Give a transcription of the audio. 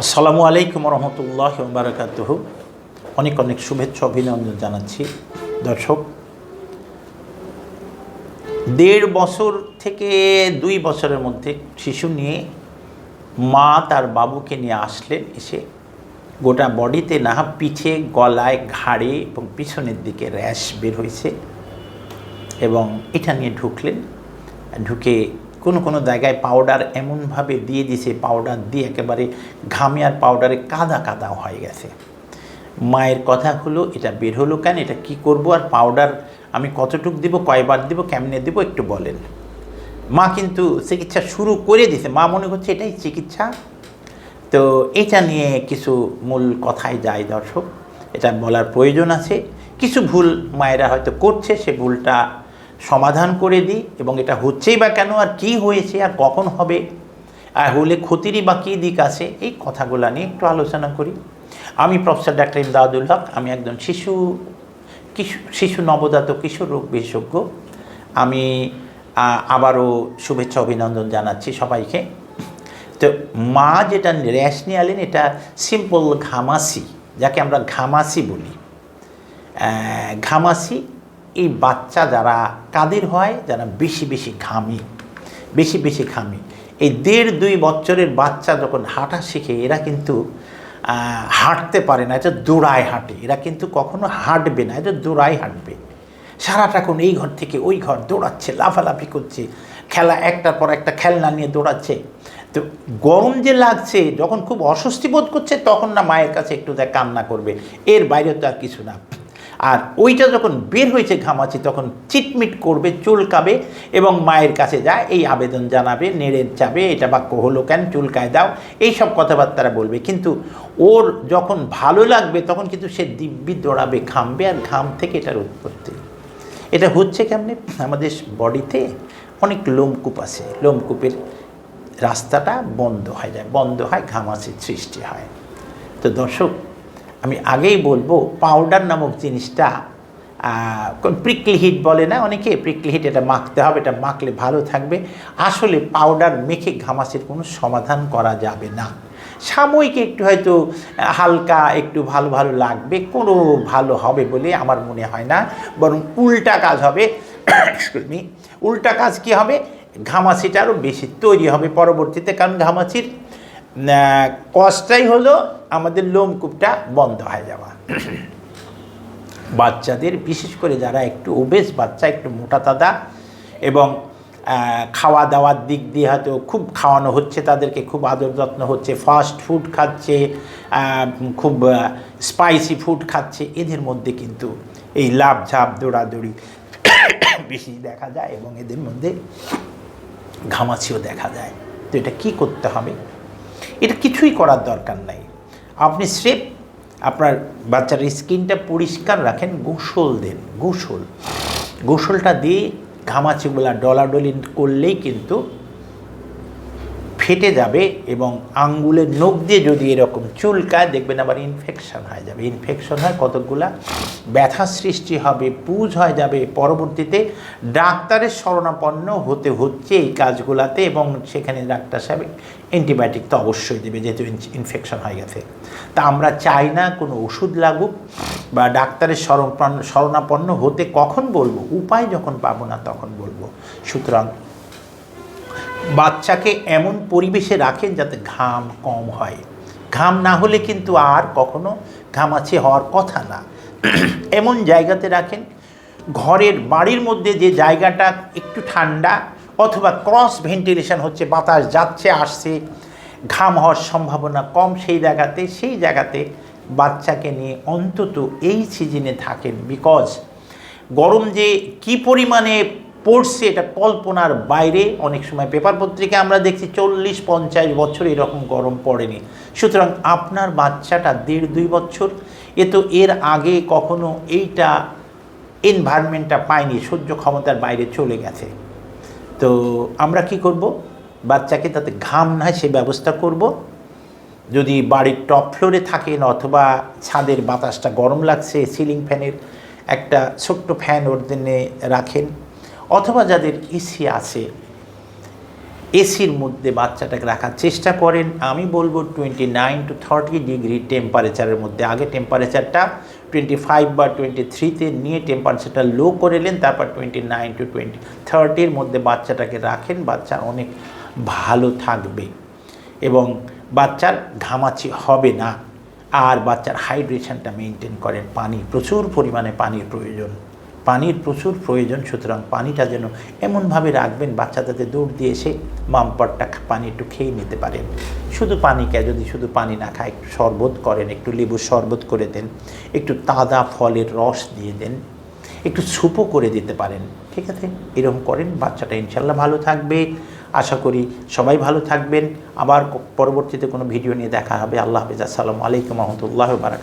আসসালামু আলাইকুম রহমতুল্লাহ বারাকাতুহ। অনেক অনেক শুভেচ্ছা, অভিনন্দন জানাচ্ছি দর্শক। দেড় বছর থেকে দুই বছরের মধ্যে শিশু নিয়ে মা তার বাবুকে নিয়ে আসলেন, এসে গোটা বডিতে না পিঠে, গলায় ঘাড়ে এবং পিছনের দিকে র্যাশ বের হয়েছে এবং এটা নিয়ে ঢুকলেন। ঢুকে কোনো কোনো জায়গায় পাউডার এমনভাবে দিয়ে দিছে পাউডার দিয়ে একেবারে ঘামে আর পাউডারে কাদা কাদা হয়ে গেছে। মায়ের কথা হলো, এটা বের হলো কেন, এটা কি করব আর পাউডার আমি কতটুক দিব, কয়বার দিব, কেমনে দিব, একটু বলেন। মা কিন্তু চিকিৎসা শুরু করে দিছে, মা মনে করছে এটাই চিকিৎসা। তো এটা নিয়ে কিছু মূল কথায় যায় দর্শক, এটা বলার প্রয়োজন আছে। কিছু ভুল মায়েরা হয়তো করছে, সে ভুলটা সমাধান করে দিই এবং এটা হচ্ছেই বা কেন আর কি হয়েছে আর কখন হবে আর হলে ক্ষতিরই বা কী দিক আছে, এই কথাগুলো নিয়ে একটু আলোচনা করি। আমি প্রফেসর ডাক্তার ইমদাদুল হক, আমি একজন শিশু শিশু নবজাত কিশোর রোগ বিশেষজ্ঞ। আমি আবারও শুভেচ্ছা, অভিনন্দন জানাচ্ছি সবাইকে। তো মা যেটা র্যাশ নিয়ে আলেন এটা সিম্পল ঘামাসি, যাকে আমরা ঘামাসি বলি। ঘামাসি এই বাচ্চা যারা কাদের হয়, যারা বেশি বেশি ঘামি, বেশি বেশি ঘামি। এই দেড়, দুই বছরের বাচ্চা যখন হাঁটা শিখে, এরা কিন্তু হাঁটতে পারে না, এটা দৌড়ায় হাঁটে। এরা কিন্তু কখনো হাঁটবে না, এটা দৌড়ায় হাঁটবে। সারাটাক্ষণ এই ঘর থেকে ওই ঘর দৌড়াচ্ছে, লাফালাফি করছে, খেলা একটার পর একটা খেলনা নিয়ে দৌড়াচ্ছে। তো গরম যে লাগছে, যখন খুব অস্বস্তি বোধ করছে, তখন না মায়ের কাছে একটু দেখ কান্না করবে। এর বাইরে তো আর কিছু না। আর ওইটা যখন বের হয়েছে ঘামাচি, তখন চিটমিট করবে, চুলকাবে এবং মায়ের কাছে যায়, এই আবেদন জানাবে, নেড়ে যাবে এটা বাক্য হলো কেন, চুলকায় দাও। এই সব কথাবার্তারা বলবে। কিন্তু ওর যখন ভালো লাগবে, তখন কিন্তু সে দিব্যি দৌড়াবে, ঘামবে আর ঘাম থেকে এটার উৎপত্তি। এটা হচ্ছে কেমনে? আমাদের বডিতে অনেক লোমকূপ আছে। লোমকূপের রাস্তাটা বন্ধ হয়ে যায়, বন্ধ হয়, ঘামাচির সৃষ্টি হয়। তো দর্শক আমি আগেই বলব পাউডার নামক জিনিসটা প্রিকলি হিট বলে না অনেকে প্রিকলি হিট এটা মাখতে হবে, এটা মাখলে ভালো থাকবে। আসলে পাউডার মেখে ঘামাচির কোনো সমাধান করা যাবে না। সাময়িক একটু হয়তো, হালকা একটু ভালো ভালো লাগবে, কোনো ভালো হবে বলে আমার মনে হয় না। বরং উল্টা কাজ হবে উল্টা কাজ কি হবে? ঘামাচিটা আরও বেশি তৈরি হবে পরবর্তীতে, কারণ ঘামাচির কষ্টটাই হলো আমাদের লোমকূপটা বন্ধ হয়ে যাওয়া। বাচ্চাদের, বিশেষ করে যারা একটু ওবেস বাচ্চা, একটু মোটা তাদা এবং খাওয়া দাওয়ার দিক দিয়ে হয়তো খুব খাওয়ানো হচ্ছে তাদেরকে, খুব আদর যত্ন হচ্ছে ফাস্ট ফুড খাচ্ছে খুব স্পাইসি ফুড খাচ্ছে, এদের মধ্যে কিন্তু এই লাভ ঝাপ দৌড়াদৌড়ি বেশি দেখা যায় এবং এদের মধ্যে ঘামাচিও দেখা যায়। তো এটা কি করতে হবে? এটা কিছুই করার দরকার নাই। আপনি স্রেফ আপনার বাচ্চার স্কিনটা পরিষ্কার রাখেন, গোসল দেন, গোসল। গোসলটা দিয়ে ঘামাচিগুলা ডলাডলি করলেই কিন্তু ফেটে যাবে এবং আঙ্গুলের নখ দিয়ে যদি এরকম চুলকায়, দেখবেন আবার ইনফেকশন হয়ে যাবে। ইনফেকশন হয় কতকগুলা? ব্যথা সৃষ্টি হবে, পুজ হয়ে যাবে। পরবর্তীতে ডাক্তারের শরণাপন্ন হতে হচ্ছে এই কাজগুলাতে এবং সেখানে ডাক্তার সাহেব অ্যান্টিবায়োটিক তো অবশ্যই দেবে, যেহেতু ইনফেকশন হয়ে গেছে। তা আমরা চাই না কোনো ওষুধ লাগুক বা ডাক্তারের শরণাপন্ন হতে কখন বলব? উপায় যখন পাবো না তখন বলব। সুতরাং বাচ্চাকে এমন পরিবেশে রাখেন যাতে ঘাম কম হয়। ঘাম না হলে কিন্তু আর কখনো ঘামাচি হওয়ার কথা না। এমন জায়গাতে রাখেন, ঘরের বাড়ির মধ্যে যে জায়গাটা একটু ঠান্ডা অথবা ক্রস ভেন্টিলেশন হচ্ছে, বাতাস যাচ্ছে, আসছে, ঘাম হওয়ার সম্ভাবনা কম, সেই জায়গাতে সেই জায়গাতে বাচ্চাকে নিয়ে অন্তত এই সিজনে থাকেন। বিকজ গরম যে কি পরিমাণে পড়ছে, এটা কল্পনার বাইরে। অনেক সময় পেপার পত্রিকা আমরা দেখছি চল্লিশ, পঞ্চাশ বছর এরকম গরম পড়েনি। সুতরাং আপনার বাচ্চাটা দেড়, দুই বছর, এ তো এর আগে কখনো এইটা এনভায়রনমেন্টটা পায়নি, সহ্য ক্ষমতার বাইরে চলে গেছে। তো আমরা কি করব? বাচ্চাকে তাতে ঘাম না সে ব্যবস্থা করব। যদি বাড়ির টপ ফ্লোরে থাকেন অথবা ছাদের বাতাসটা গরম লাগছে সিলিং ফ্যানের একটা ছোট্ট ফ্যান ওর দিনে রাখেন। অথবা যাদের এসি আছে, এসির মধ্যে বাচ্চাটাকে রাখার চেষ্টা করেন। আমি বলব twenty nine two thirty degree টেম্পারেচারের মধ্যে। আগে টেম্পারেচারটা টোয়েন্টি ফাইভ বা টোয়েন্টি থ্রিতে নিয়ে টেম্পারেচারটা লো করে নেন তারপর টোয়েন্টি নাইন টু টোয়েন্টি থার্টির মধ্যে বাচ্চাটাকে রাখেন। বাচ্চা অনেক ভালো থাকবে এবং বাচ্চার ঘামাচি হবে না। আর বাচ্চার হাইড্রেশনটা মেনটেন করেন। পানি, প্রচুর পরিমাণে পানির প্রয়োজন। পানির প্রচুর প্রয়োজন, সুতরাং পানিটা যেন এমনভাবে রাখবেন বাচ্চা যাতে দৌড় দিয়ে এসে বাম্পারটা পানি একটু খেয়ে নিতে পারেন শুধু পানি কে যদি শুধু পানি না খায়, একটু শরবত করেন, একটু লেবুর শরবত করে দেন, একটু তাজা ফলের রস দিয়ে দেন, একটু সুপও করে দিতে পারেন। ঠিক আছে? এরকম করেন, বাচ্চাটা ইনশাল্লাহ ভালো থাকবে। আশা করি সবাই ভালো থাকবেন। আবার পরবর্তীতে কোনো ভিডিও নিয়ে দেখা হবে। আল্লাহ হাফিজ। আসসালামু আলাইকুম রহমতুল্লাহ বারাক